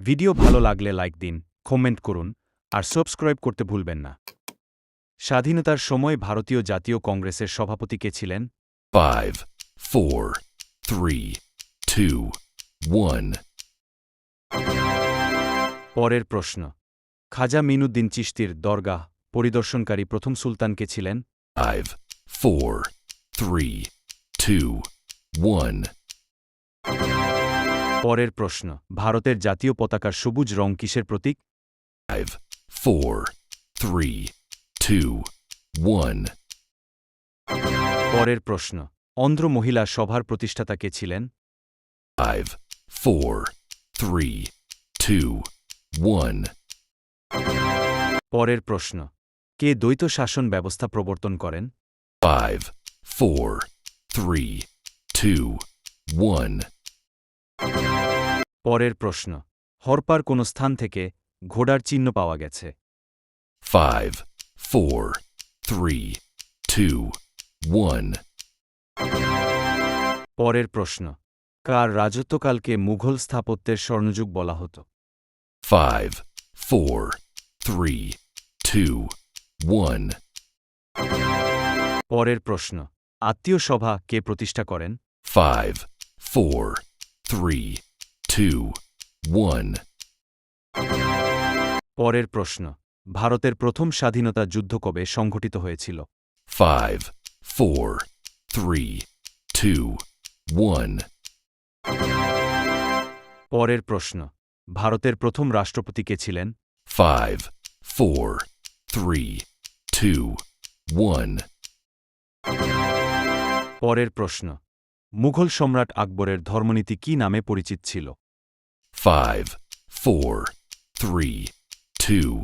Video ভালো লাগলে like দিন কমেন্ট করুন আর সাবস্ক্রাইব করতে ভুলবেন না স্বাধীনতার সময় ভারতীয় জাতীয় কংগ্রেসের সভাপতি কে ছিলেন Five, four, three, two, one. পরের প্রশ্ন খাজা মিনুদ্দিন চিশতির দরগাহ পরিদর্শনকারী প্রথম সুলতান কে ছিলেন Five, four, three, two, one. পরের প্রশ্ন ভারতের জাতীয় পতাকার সবুজ রং কিসের প্রতীক four, three, two, one. পরের প্রশ্ন অন্ধ্র মহিলা সভার প্রতিষ্ঠাতা কে ছিলেন four, three, two, one. পরের প্রশ্ন কে দ্বৈত শাসন ব্যবস্থা প্রবর্তন করেন Five, four, three, two, one. পরের প্রশ্ন। হরপার কোন স্থান থেকে ঘোড়ার চিহ্ন পাওয়া গেছে। Five four three two one পরের প্রশ্ন। কার রাজত্বকালকে মুঘল স্থাপত্যের স্বর্ণযুগ বলা হতো? Five four three two one পরের প্রশ্ন। আত্মীয় সভা কে প্রতিষ্ঠা করেন? Five four, three, two, one. পরের প্রশ্ন ভারতের প্রথম স্বাধীনতা যুদ্ধ কবে সংঘটিত হয়েছিল Five, four, three, two, one. পরের প্রশ্ন ভারতের প্রথম রাষ্ট্রপতি কে ছিলেন Five, four, three, two, one. পরের প্রশ্ন মুঘল সম্রাট আকবরের ধর্মনীতি কি নামে পরিচিত ছিল? Five, four, three, two,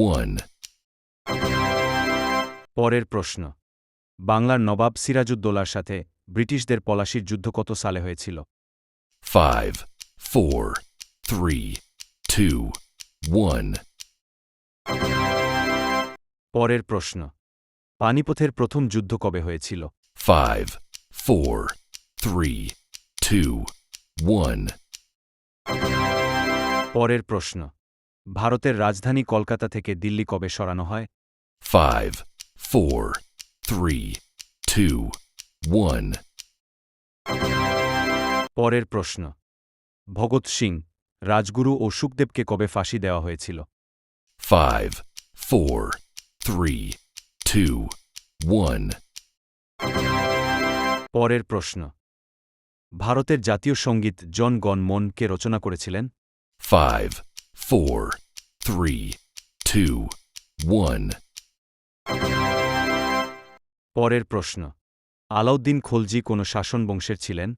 one. পরের প্রশ্ন। বাংলার নবাব সিরাজউদ্দৌলার সাথে ব্রিটিশদের পলাশির যুদ্ধ কত সালে হয়েছিল? Five four three two one পরের প্রশ্ন। পানিপথের প্রথম যুদ্ধ কবে হয়েছিল? Five four, three, two, one. পরের প্রশ্ন। ভারতের রাজধানী কলকাতা থেকে দিল্লি কবে সরানো হয়? Five, four, three, two, one. পরের প্রশ্ন। ভগৎ সিং রাজগুরু ও সুখদেবকে কবে ফাঁসি দেওয়া হয়েছিল? Five four three two one পরের প্রশ্ন। ভারতের জাতীয় সংগীত জন গণ মন কে রচনা করেছিলেন। Five four three two one পরের প্রশ্ন। আলাউদ্দিন খলজি কোন শাসন বংশের ছিলেন?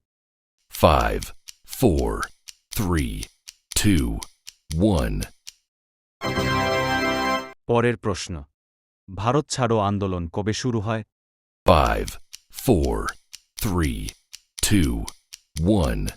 Five four three two one পরের প্রশ্ন। ভারত ছাড়ো আন্দোলন কবে শুরু হয়? Five four three two, one.